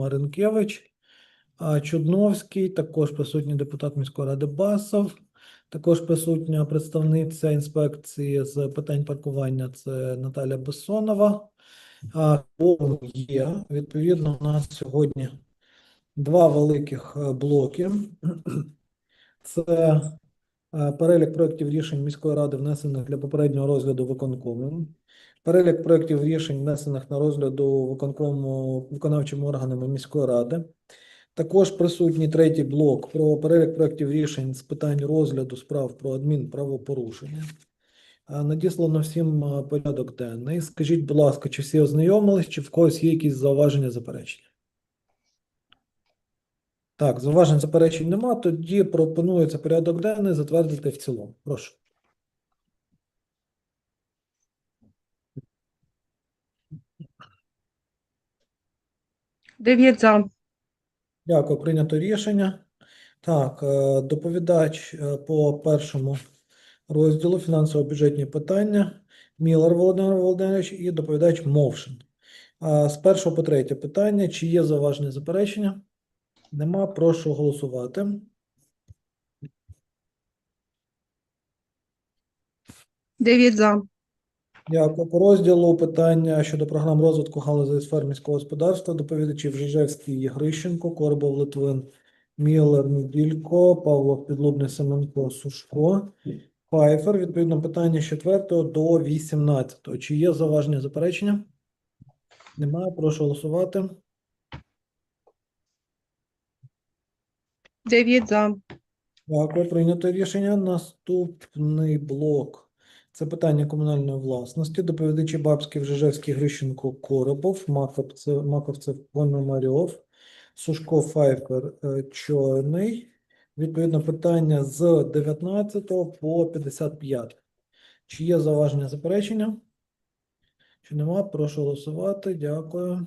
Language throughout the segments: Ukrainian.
Маринкевич, Чудновський, також присутній депутат міської ради Басов, також присутня представниця інспекції з питань паркування це Наталя Бессонова. Є. Відповідно, у нас сьогодні два великих е, блоки. Це перелік проєктів рішень міської ради, внесених для попереднього розгляду виконкому. Перелік проєктів рішень, внесених на розгляду виконкому виконавчими органами міської ради. Також присутній третій блок про перелік проєктів рішень з питань розгляду справ про адмінправопорушення. Е, Надіслано всім е, порядок денний. Скажіть, будь ласка, чи всі ознайомились, чи в когось є якісь зауваження, заперечення? Так, зауважень заперечень нема, тоді пропонується порядок денний затвердити в цілому. Прошу. Дев'ять за. Дякую, прийнято рішення. Так, е, доповідач е, по першому розділу фінансово-бюджетні питання Мілар Володимир Володимирович і доповідач Мовшин. А З першого по третє питання. Чи є зауваження заперечення? Нема. Прошу голосувати. Дев'ять за. Дякую. По розділу питання щодо програм розвитку галузей сфер міського господарства. Доповідачі Жижевський, Єгрищенко, Корбов, Литвин, Міллер, Неділько, Павлов, Підлубний, Семенко, Сушко, Пайфер. Відповідно, питання з 4 до 18. Чи є зауваження заперечення? Немає. Прошу голосувати. Дев'ять за. Дякую, прийнято рішення. Наступний блок. Це питання комунальної власності. Доповідачі Бабський, Вжижевський, Грищенко, Коробов, Маковцев, Маковцев, Пономарьов, Сушко, Файфер, е, Чорний. Відповідно, питання з 19 по 55. Чи є зауваження заперечення? Чи нема? Прошу голосувати. Дякую.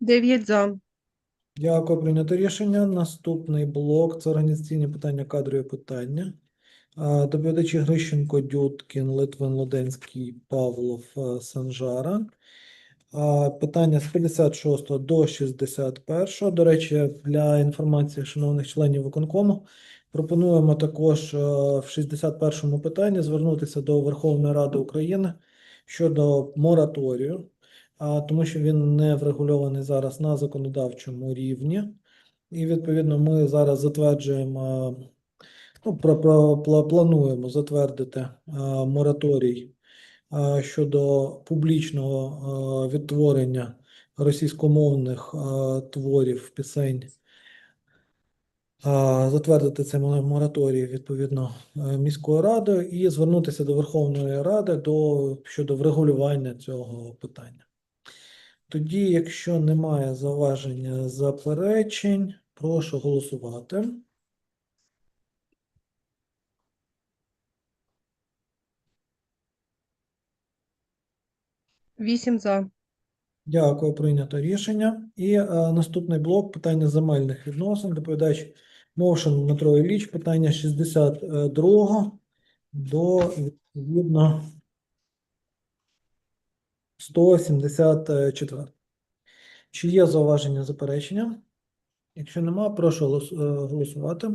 Дев'ять за. Дякую, прийнято рішення. Наступний блок це організаційні питання, кадрові питання. Доповідачі Грищенко, Дюткін, Литвин, Лоденський, Павлов, е, Санжара. Питання з 56 до 61. До речі, для інформації шановних членів виконкому пропонуємо також е, в 61 питанні звернутися до Верховної Ради України щодо мораторію тому що він не врегульований зараз на законодавчому рівні. І відповідно ми зараз затверджуємо, ну, про, про, пла- плануємо затвердити мораторій щодо публічного відтворення російськомовних творів пісень. Затвердити цей мораторій відповідно е, міською радою і звернутися до Верховної Ради до, щодо врегулювання цього питання. Тоді, якщо немає зауваження заперечень, прошу голосувати. Вісім за. Дякую, прийнято рішення. І е, наступний блок питання земельних відносин. Доповідач Мовшин Дмитро Ілліч, питання 62 до відповідно 174. Чи є зауваження заперечення? Якщо нема, прошу е, голосувати.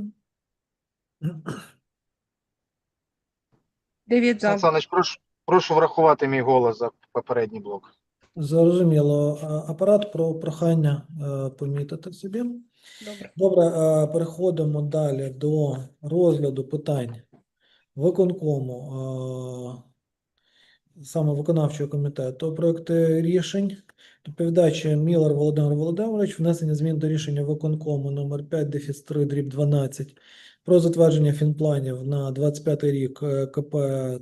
Дев'ять за. Сан Саныч, прошу, прошу врахувати мій голос за попередній блок. Зрозуміло. Апарат про прохання е, помітити собі. Добре. Добре, е, переходимо далі до розгляду питань виконкому, саме виконавчого комітету. Проекти рішень. Доповідач Мілар Володимир Володимирович, внесення змін до рішення виконкому номер 5 дефіс 3 дріб 12 про затвердження фінпланів на 25 рік е, КП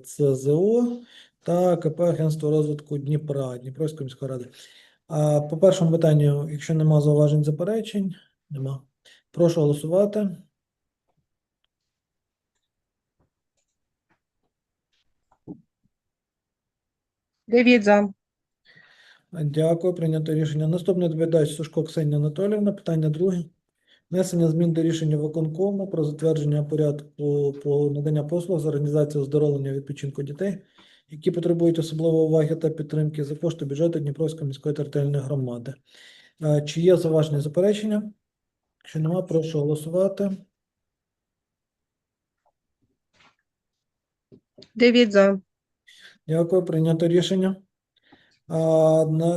ЦЗО та КП Агентство розвитку Дніпра, Дніпровської міської ради. А по першому питанню, якщо нема зауважень заперечень, нема. Прошу голосувати. Дев'ять за. Дякую, прийнято рішення. Наступний доповідач Сушко Ксенія Анатоліївна. Питання друге. Внесення змін до рішення виконкому про затвердження порядку по надання послуг з організації оздоровлення відпочинку дітей які потребують особливої уваги та підтримки за кошти бюджету Дніпровської міської територіальної громади. Чи є зауваження заперечення? Якщо нема, прошу голосувати. Дев'ять за. Дякую, прийнято рішення.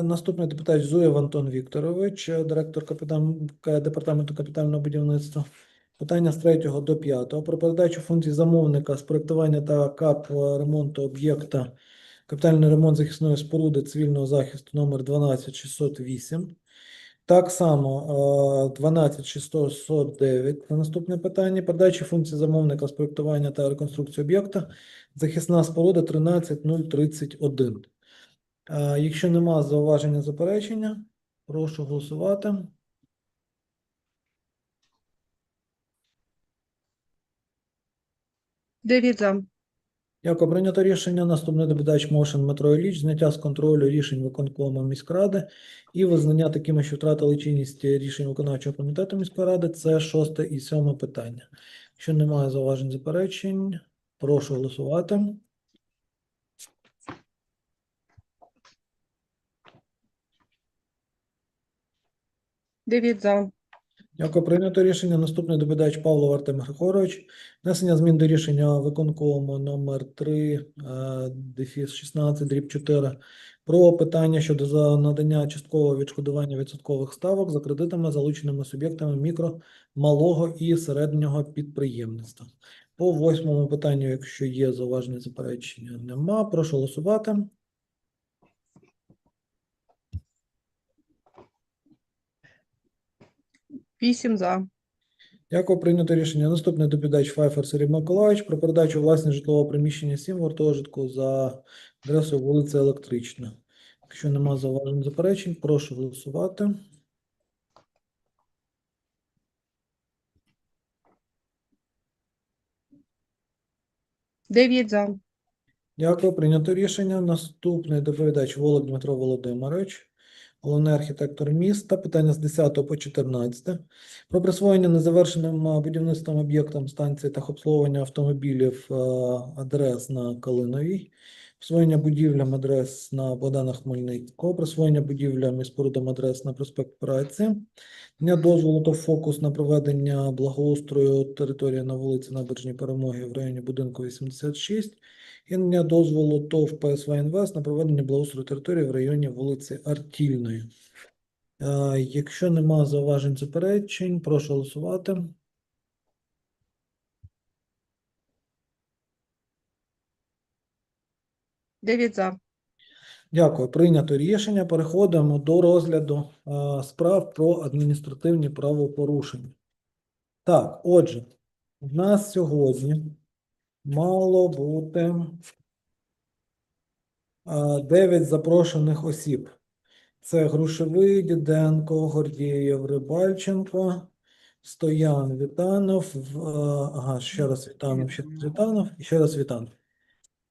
Наступний депутат Зуєв Антон Вікторович, директор департаменту капітального будівництва. Питання з 3 до 5. Про передачу функцій замовника з проектування та КАП е, ремонту об'єкта капітальний ремонт захисної споруди цивільного захисту номер 12608. Так само е, 12609 на наступне питання. Передача функцій замовника з проектування та реконструкції об'єкта захисна споруда 13031. Е, Якщо нема зауваження заперечення, прошу голосувати. Дев'ять за. Дякую. Прийнято рішення. Наступний доповідач Мошин Дмитро Ілліч. Зняття з контролю рішень виконкому міськради і визнання такими, що втратили чинність рішень виконавчого комітету міської ради. Це шосте і сьоме питання. Якщо немає зауважень заперечень, прошу голосувати. Дев'ять за. Дякую. Прийнято рішення. Наступний доповідач Павло Артем Григорович. Внесення змін до рішення виконкому номер 3, е, дефіс 16, дріб 4, про питання щодо за надання часткового відшкодування відсоткових ставок за кредитами, залученими суб'єктами мікро, малого і середнього підприємництва. По восьмому питанню, якщо є зауваження заперечення, нема. Прошу голосувати. Вісім за. Дякую, прийнято рішення. Наступний доповідач Файфер Сергій Миколаївич про передачу власне житлового приміщення 7 гуртожитку за адресою вулиця Електрична. Якщо нема зауважень заперечень, прошу голосувати. Дев'ять за. Дякую, прийнято рішення. Наступний доповідач Волок Дмитро Володимирович, головний архітектор міста. Питання з 10 по 14. Про присвоєння незавершеним будівництвом об'єктам станції та обслуговування автомобілів адрес на Калиновій. Присвоєння будівлям адрес на Богдана Хмельницького, присвоєння будівлям і спорудам адрес на проспект Праці, дня дозволу та фокус на проведення благоустрою території на вулиці Набережній Перемоги в районі будинку 86, і надання дозволу ТОВ ПСВ Інвест на проведення благоустрою території в районі вулиці Артільної. Е, Якщо нема зауважень заперечень, прошу голосувати. Дев'ять за. Дякую. Прийнято рішення. Переходимо до розгляду е, справ про адміністративні правопорушення. Так, отже, в нас сьогодні мало бути е, 9 запрошених осіб. Це Грушевий, Діденко, Гордієв, Рибальченко, Стоян, Вітанов. е, Ага, ще раз Вітанов, ще раз Вітанов і ще раз Вітанов.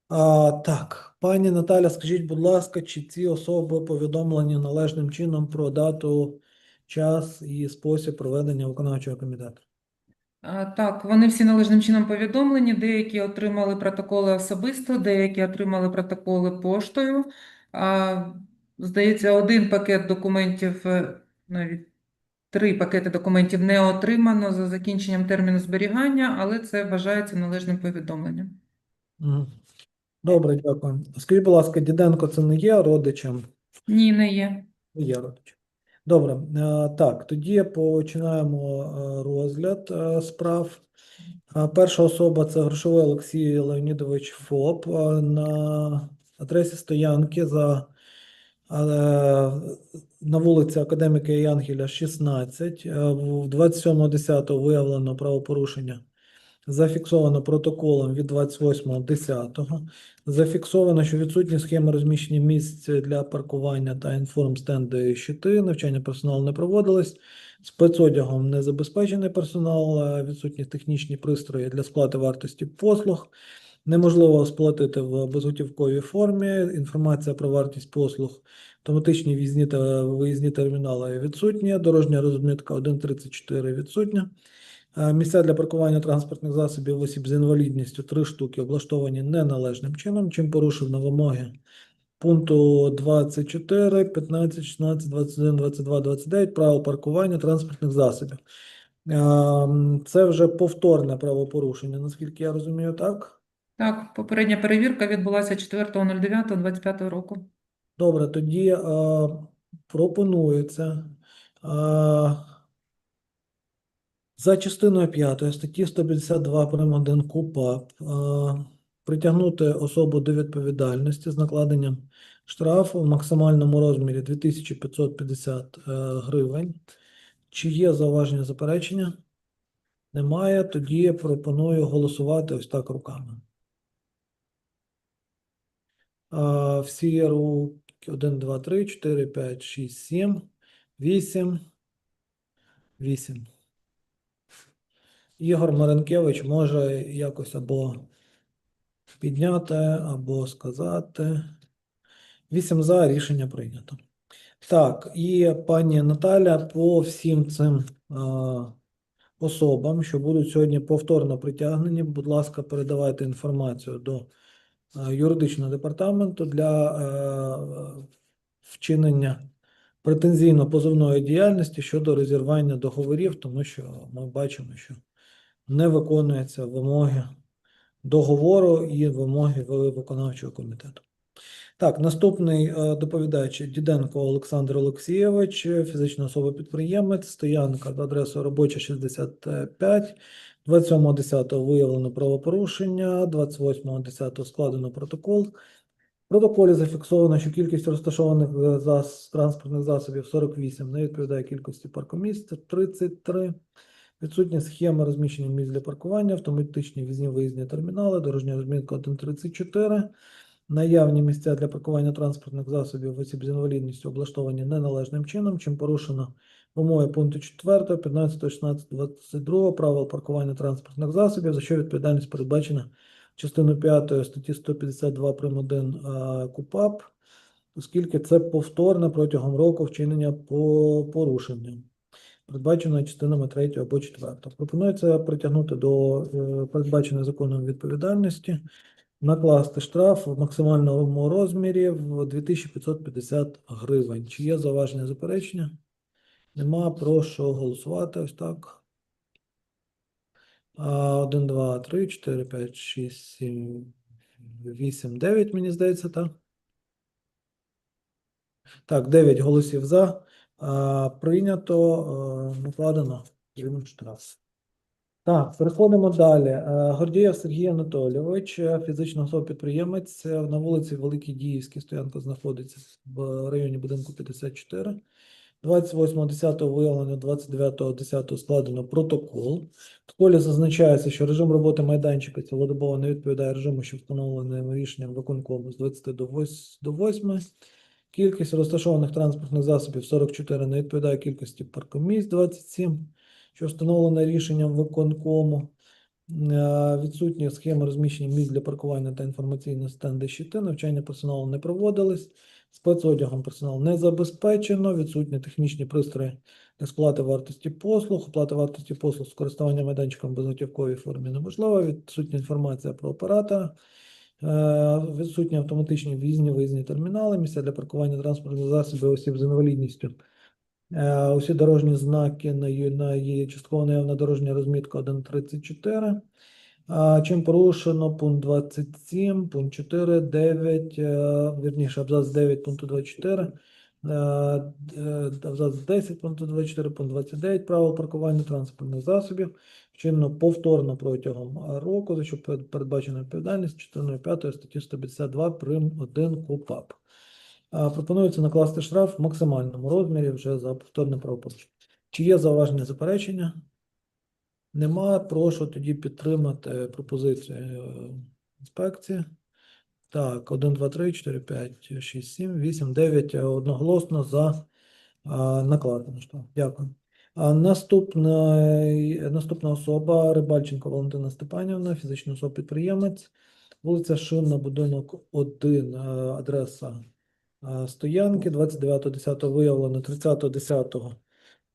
А, так, пані Наталя, скажіть, будь ласка, чи ці особи повідомлені належним чином про дату, час і спосіб проведення виконавчого комітету? Так, вони всі належним чином повідомлені. Деякі отримали протоколи особисто, деякі отримали протоколи поштою. Здається, один пакет документів, е, навіть три пакети документів не отримано за закінченням терміну зберігання, але це вважається належним повідомленням. Добре, дякую. Скажіть, будь ласка, Діденко це не є родичем? Ні, не є. Не є родичем. Добре, е, так, тоді починаємо е, розгляд е, справ. Перша особа це Грошовий Олексій Леонідович ФОП на адресі стоянки за на вулиці Академіка Янгеля 16. Е, в 27.10 виявлено правопорушення. Зафіксовано протоколом від 28.10. Зафіксовано, що відсутні схеми розміщення місць для паркування та інформстенди щити, навчання персоналу не проводилось, спецодягом не забезпечений персонал, відсутні технічні пристрої для сплати вартості послуг, неможливо сплатити в безготівковій формі, інформація про вартість послуг, автоматичні в'їзні та виїзні термінали відсутні, дорожня розмітка 1.34 відсутня. Е, Місця для паркування транспортних засобів осіб з інвалідністю три штуки облаштовані неналежним чином, чим порушено вимоги пункту 24, 15, 16, 21, 22, 29 правил паркування транспортних засобів. Ем, Це вже повторне правопорушення, наскільки я розумію, так? Так, попередня перевірка відбулася 4.09.25 року. Добре, тоді е, пропонується е, за частиною 5 статті 152 прим. 1 КУПАП е, притягнути особу до відповідальності з накладенням штрафу в максимальному розмірі 2550 е, гривень. Чи є зауваження заперечення? Немає, тоді я пропоную голосувати ось так руками. Всі руки 1, 2, 3, 4, 5, 6, 7, 8, 8. Ігор Маренкевич може якось або підняти, або сказати. 8 за, рішення прийнято. Так, і пані Наталя по всім цим а, особам, що будуть сьогодні повторно притягнені, будь ласка, передавайте інформацію до е, юридичного департаменту для е, вчинення претензійно-позовної діяльності щодо розірвання договорів, тому що ми бачимо, що не виконуються вимоги договору і вимоги виконавчого комітету. Так, наступний е, доповідач Діденко Олександр Олексійович, фізична особа-підприємець, стоянка за адресою робоча 65, 27.10 виявлено правопорушення, 28.10 складено протокол. В протоколі зафіксовано, що кількість розташованих е, зас... транспортних засобів 48 не відповідає кількості паркомісць 33. Відсутні схеми розміщення місць для паркування, автоматичні візні виїзні термінали, дорожня розмітка 1.34. Наявні місця для паркування транспортних засобів осіб з інвалідністю облаштовані неналежним чином, чим порушено вимоги пункту 4, 15, 16, 22 правил паркування транспортних засобів, за що відповідальність передбачена частиною 5 статті 152 прим. 1 КУПАП, оскільки це повторне протягом року вчинення по порушенню, передбаченої частинами 3 або 4. Пропонується притягнути до е, передбаченої законом відповідальності накласти штраф в максимальному розмірі в 2550 гривень. Чи є зауваження заперечення? Нема. Прошу голосувати ось так. 1, 2, 3, 4, 5, 6, 7, 8, 9, мені здається, так? Так, 9 голосів за. Прийнято, е, накладено штраф. Так, переходимо далі. Е, Гордієв Сергій Анатолійович, фізична особа-підприємець на вулиці Великій Діївській, стоянка знаходиться в районі будинку 54. 28.10 виявлено, 29.10 складено протокол. Протоколі зазначається, що режим роботи майданчика цілодобово не відповідає режиму, що встановленим рішенням виконкому з 20 до 8. До 8. Кількість розташованих транспортних засобів 44 не відповідає кількості паркомісць 27 що встановлено рішенням виконкому. Е, Відсутні схеми розміщення місць для паркування та інформаційні стенди щити, навчання персоналу не проводились, спецодягом персонал не забезпечено, відсутні технічні пристрої для сплати вартості послуг, оплата вартості послуг з користуванням майданчиком безготівковій формі неможлива, відсутня інформація про оператора, відсутні автоматичні в'їзні виїзні термінали, місця для паркування транспортних засобів осіб з інвалідністю. Е, Усі дорожні знаки на на частково наявна дорожня розмітка 1.34. Чим порушено пункт 27, пункт 4, 9, е, вірніше, абзац 9 пункту 24, е, абзац 10 пункту 24, пункт 29 правил паркування транспортних засобів, вчинено повторно протягом е, року, за що передбачена відповідальність частиною 5 статті 152 прим. 1 КУПАП. Пропонується накласти штраф в максимальному розмірі вже за повторне правопорушення. Чи є зауваження заперечення? Нема. Прошу тоді підтримати пропозицію е, інспекції. Так, 1, 2, 3, 4, 5, 6, 7, 8, 9 е, одноголосно за а, накладено штраф. Дякую. Наступна, наступна особа Рибальченко Валентина Степанівна, фізична особа-підприємець, вулиця Шинна, будинок 1, е, адреса е, стоянки, 29.10 виявлено, 30.10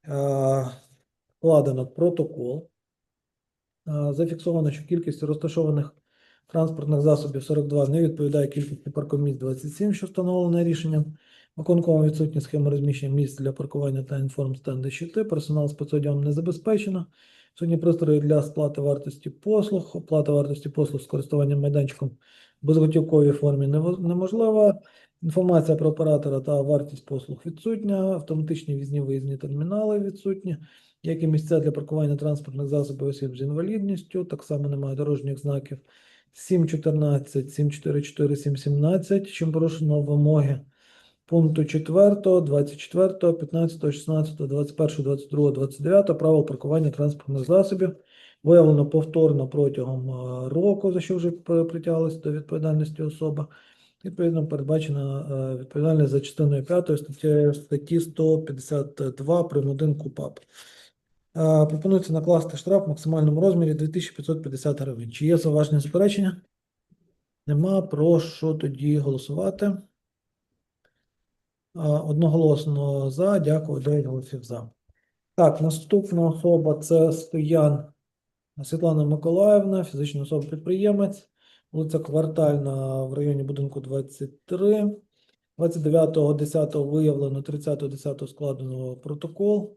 е, складено протокол. Зафіксовано, що кількість розташованих транспортних засобів 42 не відповідає кількості паркомісць 27, що встановлено рішенням. Виконкомом відсутні схеми розміщення місць для паркування та інформстенди щити. Персонал спецодягом не забезпечено. Сьогодні пристрої для сплати вартості послуг. Оплата вартості послуг з користуванням майданчиком в безготівковій формі неможлива. Інформація про оператора та вартість послуг відсутня. Автоматичні візні виїзні термінали відсутні як і місця для паркування транспортних засобів осіб з інвалідністю, так само немає дорожніх знаків 7.14, 7.44, 7.17, чим порушено вимоги пункту 4, 24, 15, 16, 21, 22, 29 правил паркування транспортних засобів виявлено повторно протягом е, року, за що вже при- притягалася до відповідальності особа. Відповідно, передбачена е, відповідальність за частиною 5 статті, статті 152 прим. 1 КУПАП. Е, Пропонується накласти штраф в максимальному розмірі 2550 гривень. Чи є зауваження заперечення? Нема. Прошу тоді голосувати. Одноголосно за. Дякую. 9 голосів за. Так, наступна особа це Стоян Світлана Миколаївна, фізична особа-підприємець, вулиця Квартальна в районі будинку 23. 29.10 виявлено, 30.10 складено протокол.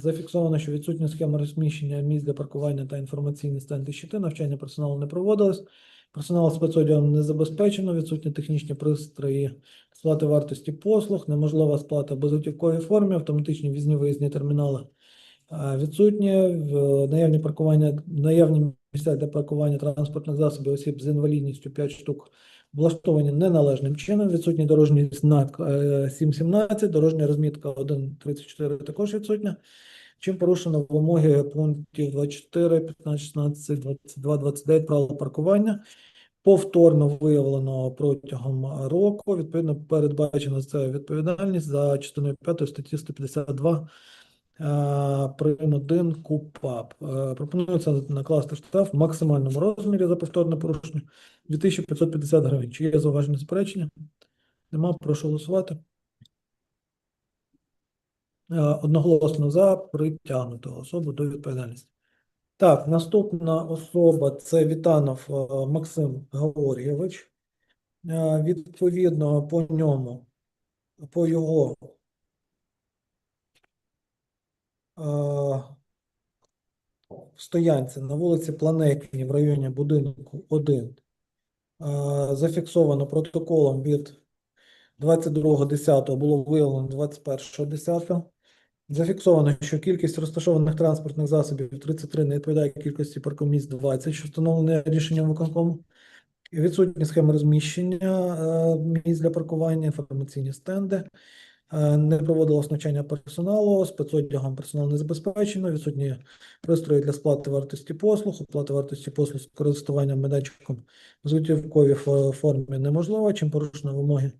Зафіксовано, що відсутня схема розміщення місць для паркування та інформаційні стенди щити, навчання персоналу не проводилось. Персонал спецодягом не забезпечено, відсутні технічні пристрої сплати вартості послуг, неможлива сплата в безготівковій формі, автоматичні візні виїзні термінали відсутні, наявні паркування, наявні місця для паркування транспортних засобів осіб з інвалідністю 5 штук влаштовані неналежним чином, відсутній дорожній знак е, 7.17, дорожня розмітка 1.34 також відсутня, чим порушено вимоги пунктів 24, 15, 16, 22, 29 правил паркування. Повторно виявлено протягом року. Відповідно, передбачена це відповідальність за частиною 5 статті 152 е, прим. 1 КУПАП. Е, Пропонується накласти штраф в максимальному розмірі за повторне порушення 2550 гривень. Чи є зауваження заперечення? Нема, прошу голосувати. Е, Одноголосно за притягнуту особу до відповідальності. Так, наступна особа це Вітанов е, Максим Георгійович. Е, Відповідно, по ньому, по його стоянці на вулиці Планетній в районі будинку 1 е, зафіксовано протоколом від 22.10 було виявлено 21.10. Зафіксовано, що кількість розташованих транспортних засобів 33 не відповідає кількості паркомісць 20, що встановлено рішенням виконкому. Відсутні схеми розміщення е, місць для паркування, інформаційні стенди. Е, Не проводилось навчання персоналу, спецодягом персонал не забезпечено, відсутні пристрої для сплати вартості послуг, оплати вартості послуг з користуванням медичком в готівковій фо- формі неможливо, чим порушено вимоги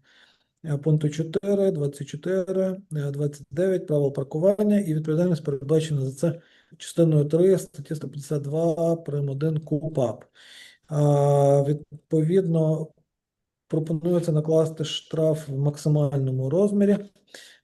пункту 4, 24, е, 29 правил паркування і відповідальність передбачена за це частиною 3 статті 152 прим. 1 КУПАП. Відповідно, пропонується накласти штраф в максимальному розмірі.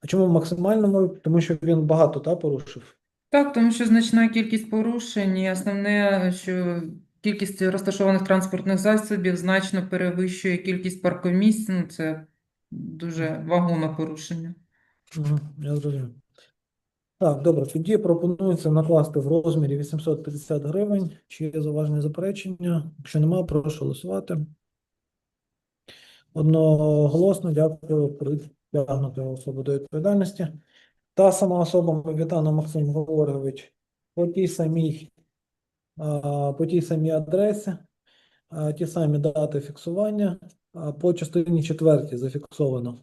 А чому в максимальному? Тому що він багато та, порушив. Так, тому що значна кількість порушень, і основне, що кількість розташованих транспортних засобів значно перевищує кількість паркомісць. Ну, це дуже вагоме порушення. Я зрозумів. Так, добре, тоді пропонується накласти в розмірі 850 гривень. Чи є зауваження заперечення? Якщо немає, прошу голосувати. Одноголосно дякую притягнути особу до відповідальності. Та сама особа Вітана Максим Георгійович по тій самій, по тій самій адресі, а, ті самі дати фіксування. По частині четвертій зафіксовано.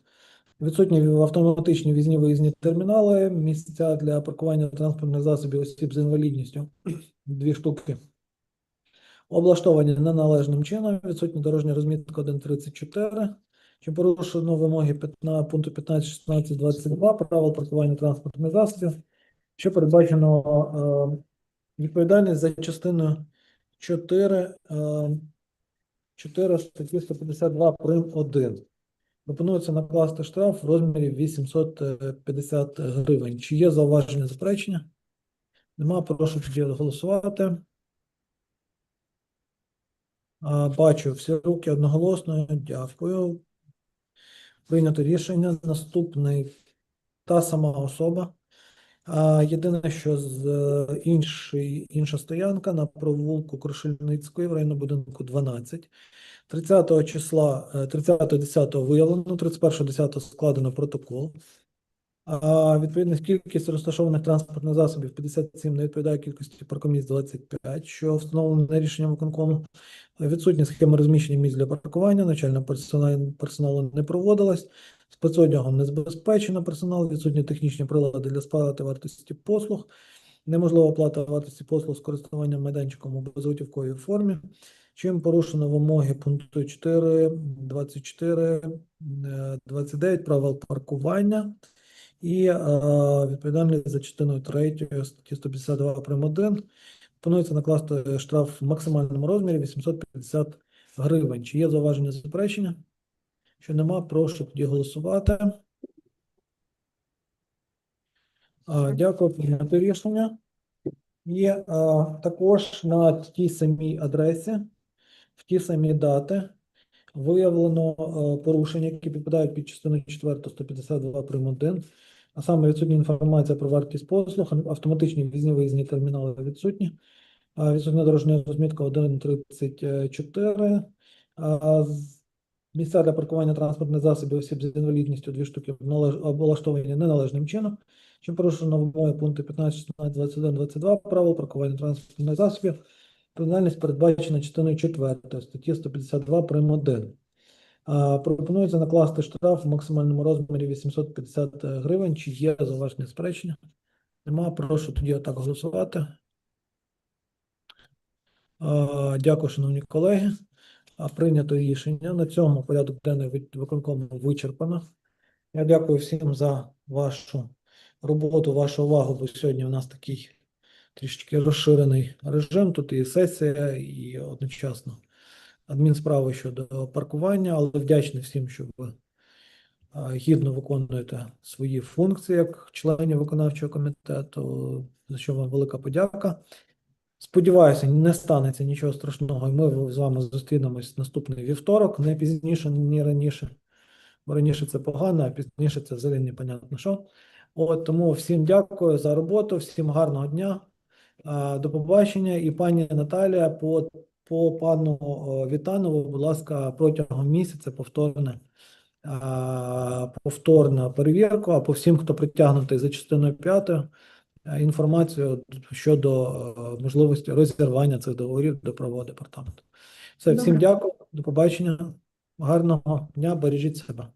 Відсутні автоматичні візні виїзні термінали, місця для паркування транспортних засобів осіб з інвалідністю, дві штуки. Облаштовані неналежним чином, відсутня дорожня розмітка 1.34, чи порушено вимоги 15, пункту 15, 16, 22 правил паркування транспортних засобів, що передбачено е, відповідальність за частиною 4, е, 4 статті 152 прим. 1. Пропонується накласти штраф в розмірі 850 гривень. Чи є зауваження заперечення? Нема, прошу тоді голосувати. Бачу всі руки одноголосно. Дякую. Прийнято рішення. Наступний та сама особа. Єдине, що з е, інший, інша стоянка на провулку Крушельницької в районному будинку 12. 30 числа, е, 30.10 виявлено, 31.10 складено протокол. А відповідно кількість розташованих транспортних засобів 57 не відповідає кількості паркомісць 25, що встановлено рішенням виконкому. Відсутні схеми розміщення місць для паркування, начального персоналу, не проводилось, спецодягом не забезпечено персонал, відсутні технічні прилади для сплати вартості послуг, неможлива оплата вартості послуг з користуванням майданчиком у безготівковій формі, чим порушено вимоги пункту 4, 24, е, 29 правил паркування і е, відповідальність за частиною 3 статті 152 прим. 1 Планується накласти штраф в максимальному розмірі 850 гривень. Чи є зауваження заперечення? Що нема, прошу тоді голосувати. Дякую, прийнято рішення. І а, також на тій самій адресі, в ті самі дати, виявлено а, порушення, які підпадають під частину 4 152 прим. 1, а саме відсутня інформація про вартість послуг, автоматичні в'їзні виїзні термінали відсутні. А, Відсутня дорожня розмітка 1.34. Місця для паркування транспортних засобів осіб з інвалідністю дві штуки облаштовані неналежним чином, чим порушено вимоги пункту 15, 16, 21, 22 правил паркування транспортних засобів. Відповідальність передбачена частиною 4 статті 152 прим. 1. Пропонується накласти штраф в максимальному розмірі 850 гривень. Чи є зауваження сперечення? Нема, прошу тоді отак голосувати. Дякую, шановні колеги. Прийнято рішення. На цьому порядок денний виконкому вичерпано. Я дякую всім за вашу роботу, вашу увагу, бо сьогодні у нас такий трішки розширений режим. Тут і сесія, і одночасно адмінсправи щодо паркування, але вдячний всім, що ви гідно виконуєте свої функції як членів виконавчого комітету, за що вам велика подяка. Сподіваюся, не станеться нічого страшного, і ми з вами зустрінемось наступний вівторок, не пізніше, ні раніше. Бо раніше це погано, а пізніше це взагалі непонятно що. От тому всім дякую за роботу, всім гарного дня. До побачення. І пані Наталія, по, по пану Вітанову, будь ласка, протягом місяця повторне, повторна перевірку, а по всім, хто притягнутий за частиною 5, е, інформацію щодо е, можливості розірвання цих договорів до правового департаменту. Все, всім Добре. дякую, до побачення. Гарного дня, бережіть себе.